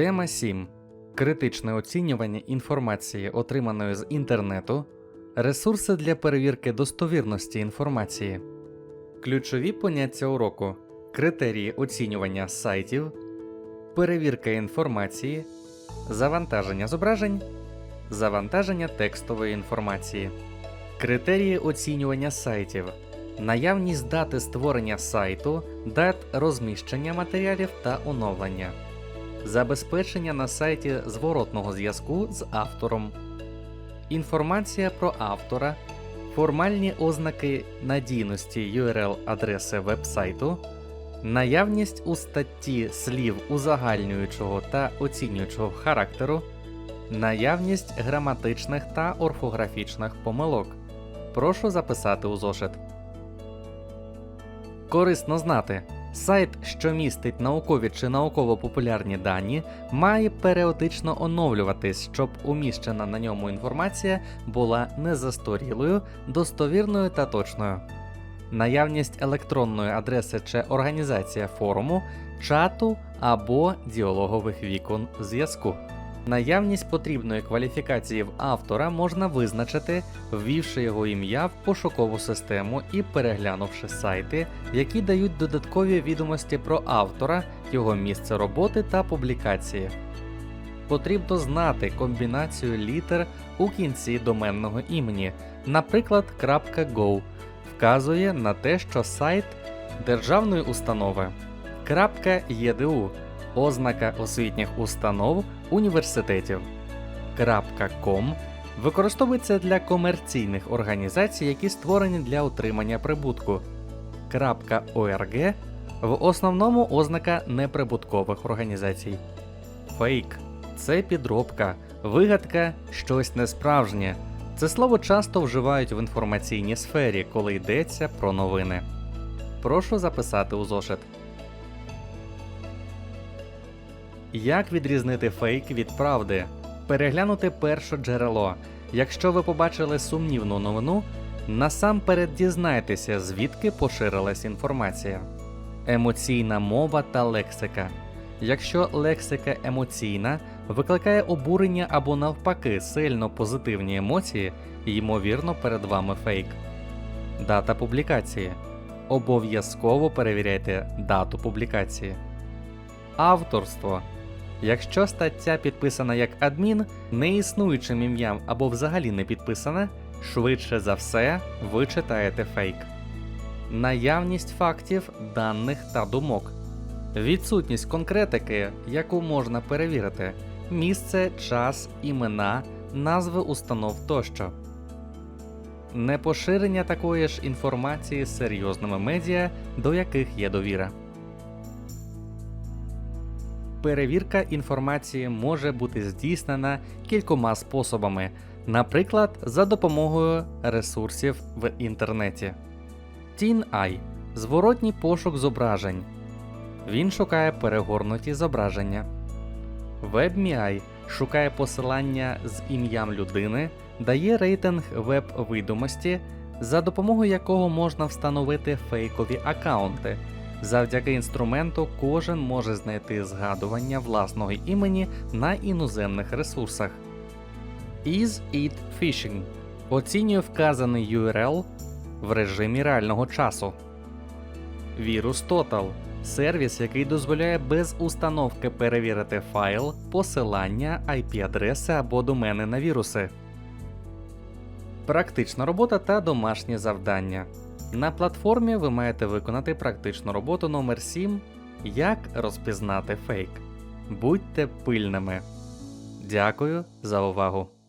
Тема 7. Критичне оцінювання інформації, отриманої з інтернету, ресурси для перевірки достовірності інформації. Ключові поняття уроку: критерії оцінювання сайтів, перевірка інформації, завантаження зображень, завантаження текстової інформації, критерії оцінювання сайтів, наявність дати створення сайту, дат розміщення матеріалів та оновлення, забезпечення на сайті зворотного зв'язку з автором, інформація про автора, формальні ознаки надійності URL адреси вебсайту, наявність у статті слів узагальнюючого та оцінюючого характеру, наявність граматичних та орфографічних помилок. Прошу записати у зошит. Корисно знати. Сайт, що містить наукові чи науково-популярні дані, має періодично оновлюватись, щоб уміщена на ньому інформація була незастарілою, достовірною та точною. Наявність електронної адреси чи організація форуму, чату або діалогових вікон зв'язку. Наявність потрібної кваліфікації в автора можна визначити, ввівши його ім'я в пошукову систему і переглянувши сайти, які дають додаткові відомості про автора, його місце роботи та публікації. Потрібно знати комбінацію літер у кінці доменного імені, наприклад, .go, вказує на те, що сайт державної установи, .edu – ознака освітніх установ університетів. .com використовується для комерційних організацій, які створені для отримання прибутку. .org в основному ознака неприбуткових організацій. Фейк це підробка, вигадка, щось несправжнє. Це слово часто вживають в інформаційній сфері, коли йдеться про новини. Прошу записати у зошит. Як відрізнити фейк від правди? Переглянути перше джерело. Якщо ви побачили сумнівну новину, насамперед дізнайтеся, звідки поширилась інформація. Емоційна мова та лексика. Якщо лексика емоційна, викликає обурення або навпаки сильно позитивні емоції, ймовірно, перед вами фейк. Дата публікації. Обов'язково перевіряйте дату публікації. Авторство. Якщо стаття підписана як адмін, неіснуючим ім'ям або взагалі не підписана, швидше за все ви читаєте фейк. Наявність фактів, даних та думок. Відсутність конкретики, яку можна перевірити, місце, час, імена, назви установ тощо. Непоширення такої ж інформації серйозними медіа, до яких є довіра. Перевірка інформації може бути здійснена кількома способами, наприклад, за допомогою ресурсів в інтернеті. TinEye – зворотній пошук зображень. Він шукає перегорнуті зображення. WebMI шукає посилання з ім'ям людини, дає рейтинг веб-видимості, за допомогою якого можна встановити фейкові аккаунти. Завдяки інструменту кожен може знайти згадування власного імені на іноземних ресурсах. Is it phishing оцінює вказаний URL в режимі реального часу. Virus Total сервіс, який дозволяє без установки перевірити файл, посилання, IP-адреси або домени на віруси. Практична робота та домашні завдання. На платформі ви маєте виконати практичну роботу номер 7 Як розпізнати фейк. Будьте пильними. Дякую за увагу!